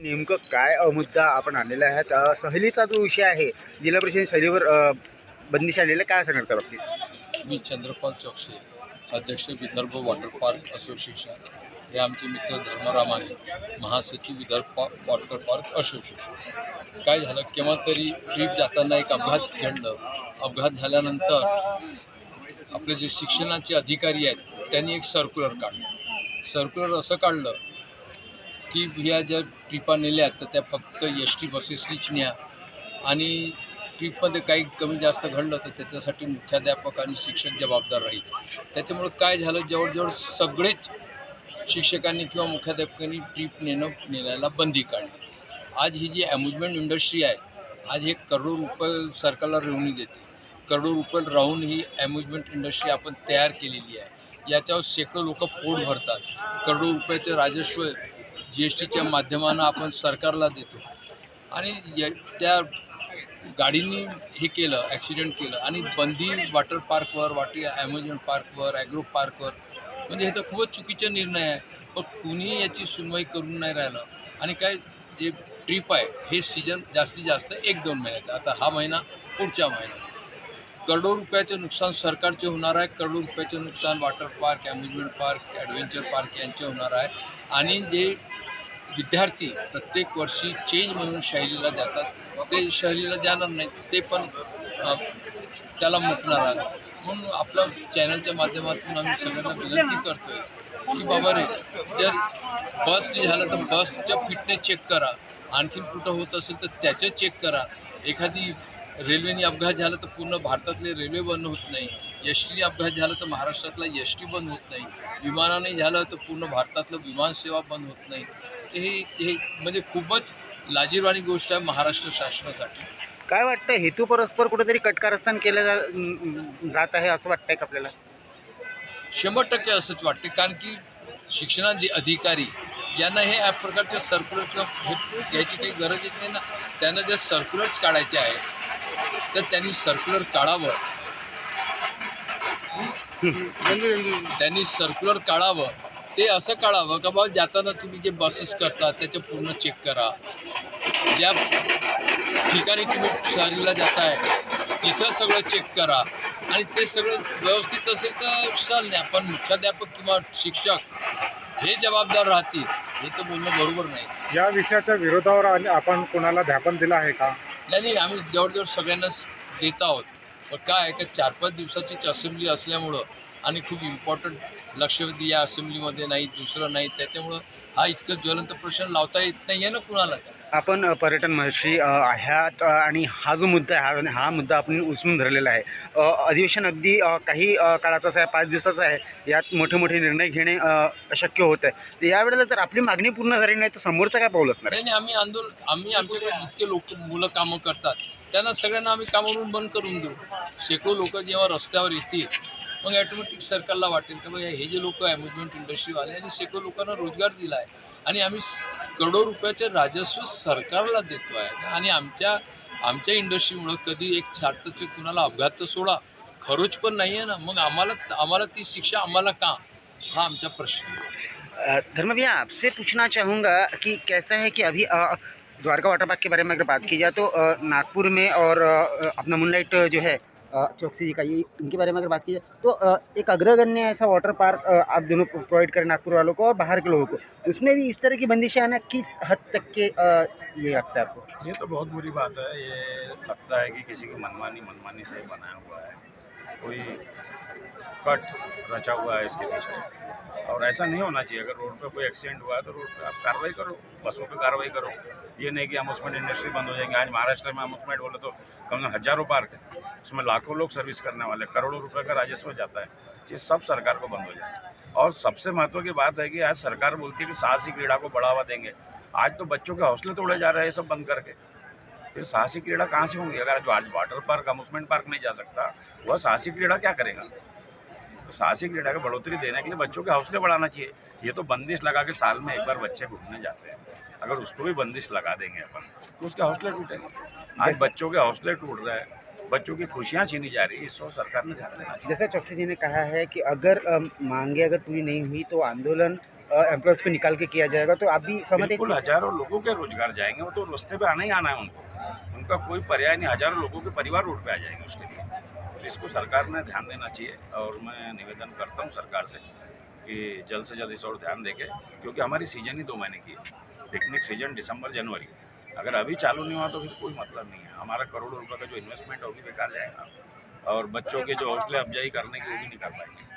नेमकं काय मुद्दा आपण आणलेला आहे? सहलीचा जो विषय आहे जिल्हा परिषद सहलीवर बंदिश आणलेला काय सांगणार त्या बाबतीत मी चंद्रपाल चौकसे अध्यक्ष विदर्भ वॉटर पार्क असोसिएशन. हे आमचे मित्र धर्मरामाने महासचिव विदर्भ पा वॉटर पार्क असोसिएशन. काय झालं? केव्हा तरी ट्रीप जाताना एक अपघात घडलं. अपघात झाल्यानंतर आपले जे शिक्षणाचे अधिकारी आहेत त्यांनी एक सर्क्युलर काढलं. सर्क्युलर असं काढलं की ह्या ज्या ट्रिपा नेल्या तर त्या फक्त एस टी बसेसनीच न्या. आणि ट्रीपमध्ये काही कमी जास्त घडलं तर त्याच्यासाठी मुख्याध्यापक आणि शिक्षक जबाबदार राहील. त्याच्यामुळं काय झालं जवळजवळ सगळेच शिक्षकांनी किंवा मुख्याध्यापकांनी ट्रीप नेणं नेण्याला बंदी काढली. आज ही जी अम्युजमेंट इंडस्ट्री आहे आज हे करोडो रुपये सरकारला रेव्हन्यू देते. करोडो रुपये राहून ही अम्युजमेंट इंडस्ट्री आपण तयार केलेली आहे. याच्यावर शेकडो लोक पोट भरतात. करोडो रुपयाचं राजस्व जी एस टीच्या माध्यमानं आपण सरकारला देतो. आणि या त्या गाडींनी हे केलं ॲक्सिडेंट केलं. आणि बंदी वॉटर पार्कवर वाटर ॲमेझॉन पार्कवर ॲग्रो पार्कवर म्हणजे हे तर खूपच चुकीचा निर्णय आहे. पण कुणी याची सुनवाई करून नाही राहिलं. आणि काय जे ट्रिप आहे हे सीजन जास्तीत जास्त एक दोन महिन्याचं. आता हा महिना पुढच्या महिना करोडो रुपयाचं नुकसान सरकारचे होणार आहे. करोडो रुपयाचं नुकसान water park amusement park adventure park यांचे होणार आहे. आणि जे विद्यार्थी प्रत्येक वर्षी चेंज म्हणून शैलीला जातात ते शैलीला जाणार नाही ते पण त्याला मुकणार आहे म्हणून आपल्या चॅनलच्या माध्यमातून आम्ही सगळ्यांना विनंती करतोय की बाबा रे जर बसने झालं तर बसचं फिटनेस चेक करा. आणखीन कुठं होत असेल तर त्याचं चेक करा. एखादी रेल्वेने अपघात झाला तर पूर्ण भारतातले रेल्वे बंद होत नाही. एस टीने अपघात झाला तर महाराष्ट्रातला एस टी बंद होत नाही. विमानाने झालं तर पूर्ण भारतातलं विमानसेवा बंद होत नाही. हे हे म्हणजे खूपच लाजीरवाणी गोष्ट आहे महाराष्ट्र शासनासाठी. काय वाटतं? हेतू परस्पर कुठेतरी कटकारस्थान केलं जा जात आहे असं वाटतंय का आपल्याला? शंभर टक्के असंच वाटते. कारण की शिक्षणाधि अधिकारी यांना हे या प्रकारचे सर्क्युलर किंवा घ्यायची काही गरजच नाही ना. त्यांना जर सर्क्युलर्स काढायचे आहे तर त्यांनी सर्क्युलर काढावं. त्यांनी सर्क्युलर काढावं. ते असं काढावं का बाबा जाताना तुम्ही जे बसेस करता त्याचं पूर्ण चेक करा. ज्या ठिकाणी तुम्ही शहरीला जाताय तिथं सगळं चेक करा. आणि ते सगळं व्यवस्थित असेल तर चाल नाही पण मुख्याध्यापक किंवा शिक्षक हे जबाबदार राहतील हे तर बोलणं बरोबर नाही. या विषयाच्या विरोधावर आणि आपण कोणाला ध्यापन दिलं आहे का? नाही नाही आम्ही जवळजवळ सगळ्यांनाच देत आहोत पण काय आहे का चार पाच दिवसाचीच असेंब्ली असल्यामुळं आणि खूप इम्पॉर्टंट लक्षवेधी या असेंब्लीमध्ये नाही दुसरं नाही त्याच्यामुळं हा इतकं ज्वलंत प्रश्न लावता येत नाही आहे ना कुणाला? आपण पर्यटन मंत्री ह्यात आणि हा जो मुद्दा आहे हा हा मुद्दा आपण उचलून धरलेला आहे. अधिवेशन अगदी काही काळाचाच आहे पाच दिवसाचं आहे यात मोठे मोठे निर्णय घेणे अशक्य होत आहे. तर यावेळेला जर आपली मागणी पूर्ण झाली नाही तर समोरचं काय पाऊल असणार आहे? नाही आम्ही आंदोलन आम्ही आमच्याकडे जितके लोक मुलं कामं करतात त्यांना सगळ्यांना आम्ही कामावरून बंद करून देऊ. शेकडो लोक जेव्हा रस्त्यावर येतील मग ॲटोमॅटिक सरकारला वाटेल की बाबा हे जे लोक अम्युजमेंट इंडस्ट्रीवाले आणि शेकडो लोकांना रोजगार दिला आहे आणि आम्ही करोडो रुपयाचे राजस्व सरकारला देतो आहे. आणि आमच्या आमच्या इंडस्ट्रीमुळं कधी एक छात्रचे कुणाला अपघात तर सोडा. खरोच पण नाही आहे ना. मग आम्हाला आम्हाला ती शिक्षा आम्हाला का? हा आमचा प्रश्न धर्म भैया आपसे पूछना चाहूँगा कि कैसा है कि अभी द्वारका वाटर पार्क के बारे में अगर बात की जाए तो नागपुर में और अपना मूनलाइट जो है चौकसी जी का, ये इनके बारे में अगर बात की जाए तो एक अग्रगण्य ऐसा वाटर पार्क आप दोनों प्रोवाइड करें नागपुर वालों को और बाहर के लोगों को। उसमें भी इस तरह की बंदिशें आना किस हद तक के ये लगता है आपको? ये तो बहुत बुरी बात है। ये लगता है कि किसी की मनमानी मनमानी से बनाया हुआ है। कोई कट रचा हुआ है इसके पीछे। और ऐसा नहीं होना चाहिए, अगर रोड पे कोई एक्सीडेंट हुआ है तो रोड पे आप कार्रवाई करो, बसों पे कार्रवाई करो। ये नहीं कि अम्यूजमेंट इंडस्ट्री बंद हो जाएँगे, आज महाराष्ट्र में अम्यूजमेंट बोले तो कम से हज़ारों पार्क है। उसमें लाखों लोग सर्विस करने वाले, करोड़ों रुपए का राजस्व जाता है। ये सब सरकार को बंद हो जाए। और सबसे महत्व की बात है कि आज सरकार बोलती है कि साहसी क्रीड़ा को बढ़ावा देंगे। आज तो बच्चों के हौसले तोड़े जा रहे हैं सब बंद करके। फिर साहसी क्रीड़ा कहाँ से होंगी? अगर जो आज वाटर पार्क अम्यूजमेंट पार्क नहीं जा सकता वह साहसी क्रीड़ा क्या करेगा? तो साहसी क्रीड़ा की बढ़ोतरी देने के लिए बच्चों के हौसले बढ़ाना चाहिए। ये तो बंदिश लगा के साल में एक बार बच्चे घूमने जाते हैं। अगर उसको भी बंदिश लगा देंगे अपन तो उसके हौसले टूटेंगे। आज बच्चों के हौसले टूट रहे हैं बच्चों की खुशियाँ छीनी जा रही है इसको सरकार ने ध्यान देना जैसा चौकसी जी ने कहा है कि अगर मांगे अगर पूरी नहीं हुई तो आंदोलन एम्प्लॉयज़ को निकाल के किया जाएगा तो आप भी समझ बिल्कुल हज़ारों लोगों के रोज़गार जाएँगे वो तो रास्ते पे आना ही आना है उनको। उनका कोई पर्याय नहीं हज़ारों लोगों के परिवार रोड पे आ जाएँगे उसके लिए। तो इसको सरकार ने ध्यान देना चाहिए और मैं निवेदन करता हूँ सरकार से कि जल्द से जल्द इस और ध्यान देके क्योंकि हमारी सीज़न ही दो महीने की है। पिकनिक सीज़न दिसंबर जनवरी। अगर अभी चालू नहीं हुआ तो फिर कोई मतलब नहीं है। हमारा करोड़ों रुपये का जो इन्वेस्टमेंट होगी बेकार जाएगा। और बच्चों के जो हौसले अफजाई करने की वो भी नहीं कर पाएँगे।